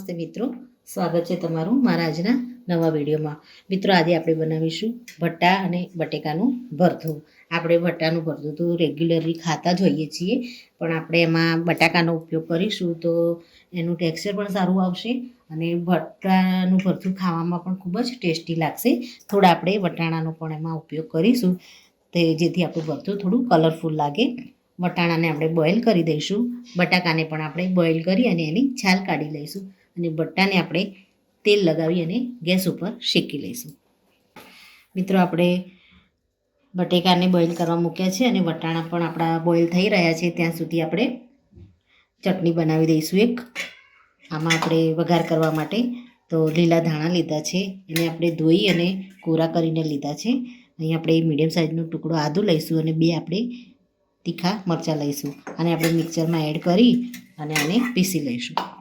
નમસ્તે મિત્રો. સ્વાગત છે તમારું મારા આજના નવા વિડીયોમાં. મિત્રો, આજે આપણે બનાવીશું ભટ્ટા અને બટેકાનું ભરથું. આપણે ભટ્ટાનું ભરથું તો રેગ્યુલરલી ખાતા જ હોઈએ છીએ, પણ આપણે એમાં બટાકાનો ઉપયોગ કરીશું તો એનું ટેક્સચર પણ સારું આવશે અને ભટ્ટાનું ભરથું ખાવામાં પણ ખૂબ જ ટેસ્ટી લાગશે. થોડા આપણે વટાણાનો પણ એમાં ઉપયોગ કરીશું. તે જેથી આપણું ભરથું થોડું કલરફુલ લાગે. વટાણાને આપણે બોઇલ કરી દઈશું. બટાકાને પણ આપણે બોઇલ કરી અને એની છાલ કાઢી લઈશું. અને બટ્ટાને આપણે તેલ લગાવી અને ગેસ ઉપર શેકી લઈશું. મિત્રો, આપણે બટેકાને બોઇલ કરવા મૂક્યા છે અને વટાણા પણ આપણા બોઇલ થઈ રહ્યા છે. ત્યાં સુધી આપણે ચટણી બનાવી દઈશું એક. આમાં આપણે વઘાર કરવા માટે તો લીલા ધાણા લીધા છે. એને આપણે ધોઈ અને કોરા કરીને લીધા છે. અહીં આપણે મીડિયમ સાઇઝનો ટુકડો આદું લઈશું અને બે આપણે તીખા મરચાં લઈશું. અને આપણે મિક્સરમાં એડ કરી અને આને પીસી લઈશું.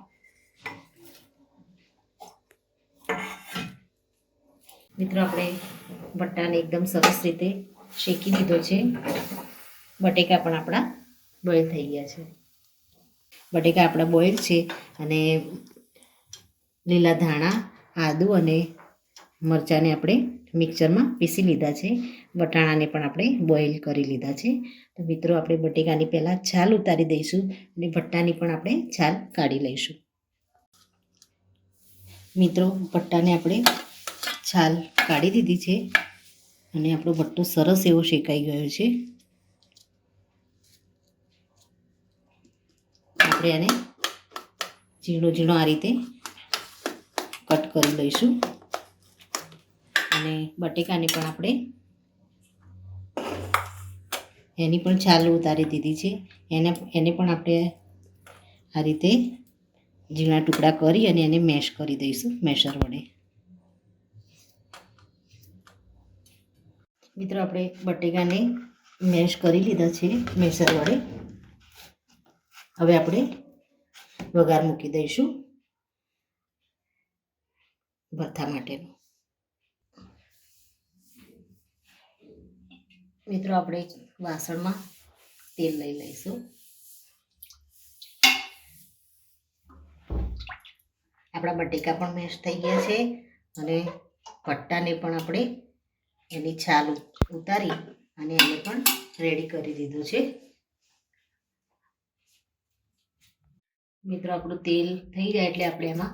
મિત્રો, આપણે ભટ્ટાને એકદમ સરસ રીતે શેકી દીધો છે. બટેકા પણ આપણા બોઇલ થઈ ગયા છે. બટેકા આપણા બોઇલ છે અને લીલા ધાણા, આદુ અને મરચાંને આપણે મિક્સરમાં પીસી લીધા છે. વટાણાને પણ આપણે બોઇલ કરી લીધા છે. તો મિત્રો, આપણે બટેકાની પહેલાં છાલ ઉતારી દઈશું અને ભટ્ટાની પણ આપણે છાલ કાઢી લઈશું. મિત્રો, ભટ્ટાને આપણે છાલ કાઢી દીધી છે અને આપણો ભટ્ટો સરસ એવો શેકાઈ ગયો છે. આપણે એને ઝીણો ઝીણો આ રીતે કટ કરી લઈશું. અને બટેકાને પણ આપણે એની પણ છાલ ઉતારી દીધી છે. એને એને પણ આપણે આ રીતે ઝીણા ટુકડા કરી અને એને મેશ કરી દઈશું, મેશર વડે. મિત્રો, આપણે બટેકાને મેશ કરી લીધા છે મેસર વડે. હવે આપણે વઘાર મૂકી દઈશું ભરથા માટેનું. મિત્રો, આપણે વાસણમાં તેલ લઈ લઈશું. આપણા બટેકા પણ મેશ થઈ ગયા છે અને પટ્ટાને પણ આપણે એની છાલ ઉતારી અને એને પણ રેડી કરી દીધું છે. મિત્રો, આપણું તેલ થઈ જાય એટલે આપણે એમાં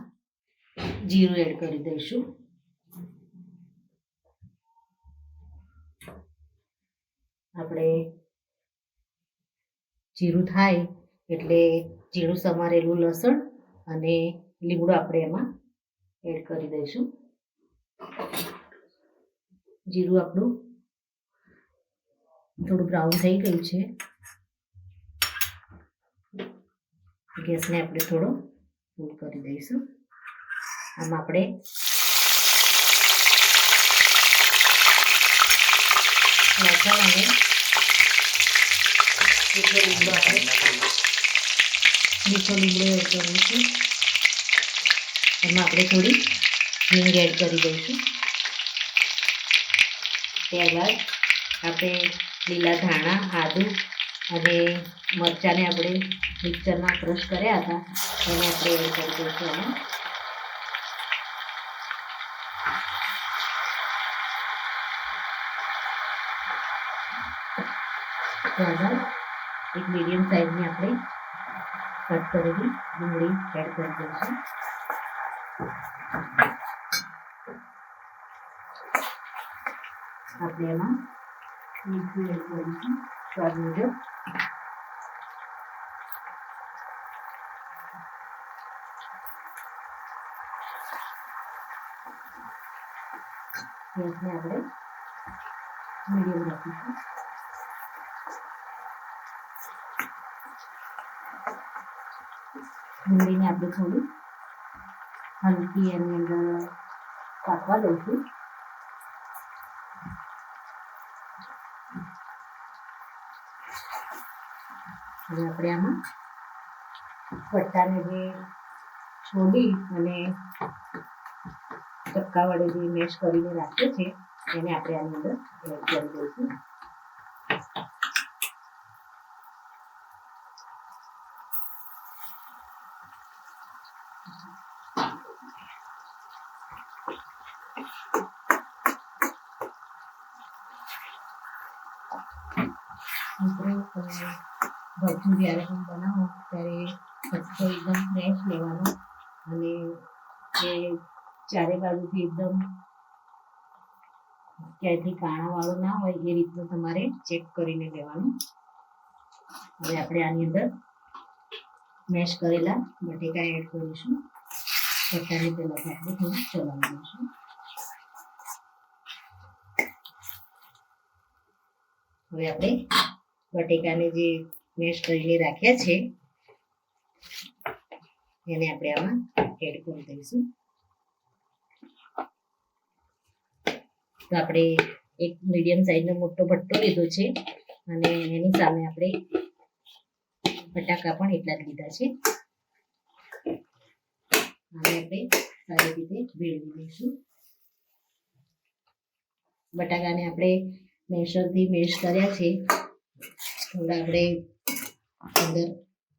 જીરું એડ કરી દઈશું. આપણે જીરું થાય એટલે જીરું સમારેલું લસણ અને લીમડો આપણે એમાં એડ કરી દઈશું. જીરું આપણું થોડું બ્રાઉન થઈ ગયું છે. ગેસને આપણે થોડો ફૂલ કરી દઈશું. આમાં આપણે લસણ અને મીઠો લીમડો એડ કરવું છે એમાં આપણે થોડી હિંગ એડ કરી દઈશું. ત્યારબાદ આપણે લીલા ધાણા, આદુ અને મરચાંને આપણે મિક્સરમાં ક્રશ કર્યા હતા. એને આપણે એડ કરી દઈશું એમાં ત્યારબાદ એક મીડિયમ સાઇઝની આપણે કટ કરેલી ડુંગળી એડ કરી દઈશું. આપણે એમાં મીઠું એડ કરીશું સ્વાદ મુજબ. ગેસને આપણે મીડિયમ રાખીશું. ડુંગળીને આપણે થોડી હલકી એની અંદર કાપવા દઈશું. હવે આપણે આમાં પટ્ટાને જે છોડી અને ચક્કા વડે જે મેશ કરીને રાખ્યો છે એને આપણે આની અંદર એડ કરી દઈશું મિત્રો તમે ભરતું જ્યારે પણ બનાવો ત્યારે ભરતો એકદમ ફ્રેશ લેવાનો. અને એ ચારે બાજુથી એકદમ ક્યાંયથી કાણાવાળું ના હોય એ રીતનું તમારે ચેક કરીને લેવાનું. હવે આપણે આની અંદર મેશ કરેલા બટેકા એડ કરીશું. બટાને પહેલાં આપણે થોડું ચલાવી દઈશું. હવે આપણે બટેકાને જે મેશ કરીને રાખ્યા છે. એને આપણે આમાં એડ કરી દઈશું. તો આપણે એક મીડિયમ સાઈઝનો મોટો ભટ્ટો લીધો છે અને એની સામે આપણે બટાકા પણ એટલા જ લીધા છે. અને આપણે સારી રીતે ભેળવી દઈશું બટાકાને આપણે મેશરથી મેશ કર્યા છે. થોડા આપણે અંદર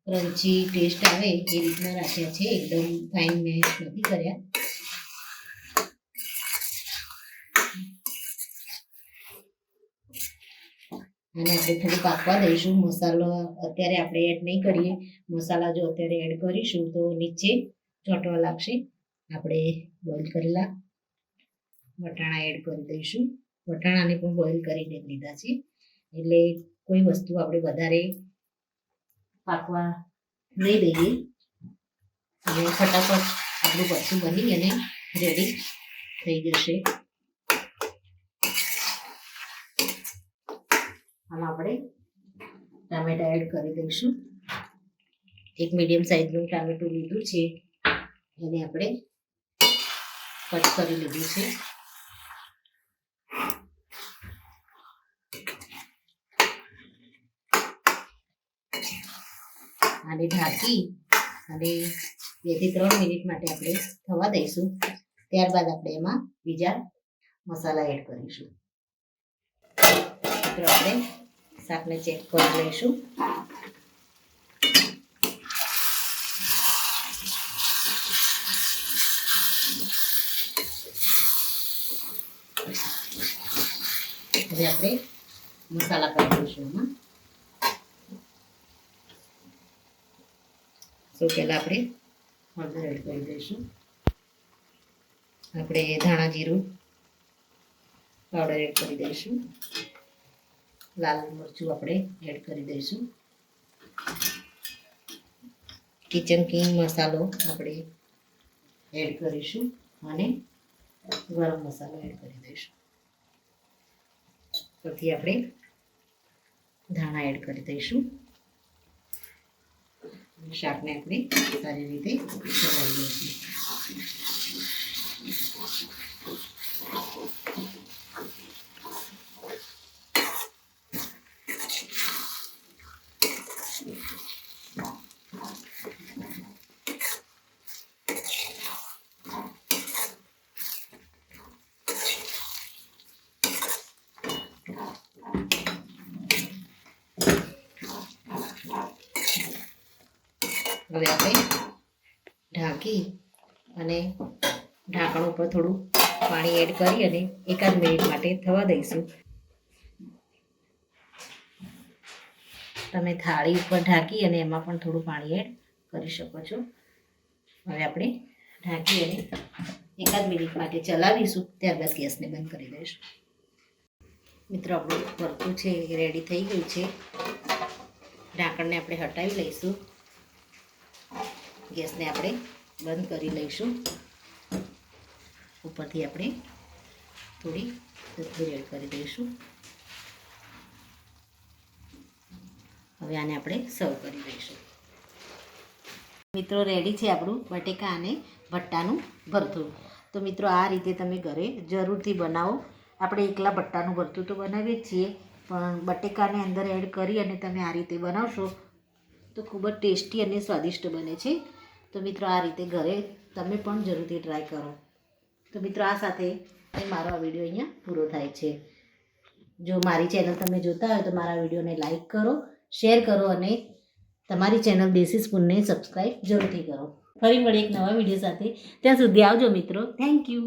ક્રન્ચી ટેસ્ટ આવે એ રીતના રાખ્યા છે. એકદમ ફાઇન મેશ નથી કર્યા. અને આપણે થોડું પાકવા દઈશું. મસાલો અત્યારે આપણે એડ નહીં કરીએ. મસાલા જો અત્યારે એડ કરીશું તો નીચે ચોંટવા લાગશે. આપણે બોઇલ કરેલા વટાણા એડ કરી દઈશું. વટાણાને પણ બોઇલ કરીને લીધા છે. એટલે કોઈ વસ્તુ આપણે વધારે પાકવા નહીં દઈએ. અને ફટાફટ આપણું ભરતું બની અને રેડી થઈ જશે. આમાં આપણે ટામેટા એડ કરી દઈશું. એક મીડિયમ સાઈઝનું ટામેટું લીધું છે. એને આપણે કટ કરી લીધું છે. આને ઢાંકી અને બેથી ત્રણ મિનિટ માટે આપણે થવા દઈશું. ત્યારબાદ આપણે એમાં બીજા મસાલા એડ કરીશું. મિત્રો, આપણે શાકને ચેક કરી લઈશું. હવે આપણે મસાલા કરી દઈશું એમાં. સૌ પહેલાં આપણે? હળદર એડ કરી દઈશું આપણે ધાણા જીરું પાવડર એડ કરી દઈશું. લાલ મરચું આપણે એડ કરી દઈશું. કિચન કિંગ મસાલો આપણે એડ કરીશું અને ગરમ મસાલો એડ કરી દઈશું. પછી આપણે ધાણા એડ કરી દઈશું. શાકને આપણે સારી રીતે ચલાવી દઈશું હવે આપણે ઢાંકી અને ઢાંકણ ઉપર થોડું પાણી એડ કરી અને એકાદ મિનિટ માટે થવા દઈશું. તમે થાળી ઉપર ઢાંકી અને એમાં પણ થોડું પાણી એડ કરી શકો છો. હવે આપણે ઢાંકી અને એકાદ મિનિટ માટે ચલાવીશું ત્યારબાદ ગેસને બંધ કરી દઈશું. મિત્રો, આપણું ભરતું છે એ રેડી થઈ ગયું છે. ઢાંકણને આપણે હટાવી લઈશું. ગેસને આપણે બંધ કરી લઈશું. ઉપરથી આપણે થોડી કોથમીર એડ કરી દઈશું. હવે આને આપણે સર્વ કરી દઈશું મિત્રો રેડી છે આપણું બટેકા અને ભટ્ટાનું ભરતું તો મિત્રો, આ રીતે તમે ઘરે જરૂરથી બનાવો. આપણે એકલા ભટ્ટાનું ભરતું તો બનાવીએ જ છીએ, પણ બટેકાને અંદર એડ કરી અને તમે આ રીતે બનાવશો તો ખૂબ જ ટેસ્ટી અને સ્વાદિષ્ટ બને છે. તો મિત્રો આ રીતે ઘરે તમે પણ જરૂરથી ટ્રાય કરો. તો મિત્રો આ સાથે મારો આ વીડિયો અહીંયા પૂરો થાય છે. જો મારી ચેનલ તમે જોતા હોય તો મારા વિડીયોને લાઇક કરો શેર કરો અને તમારી ચેનલ દેશી સ્પૂનને સબસ્ક્રાઈબ જરૂરથી કરો. ફરી મળી એક નવા વીડિયો સાથે. ત્યાં સુધી આવજો મિત્રો. Thank you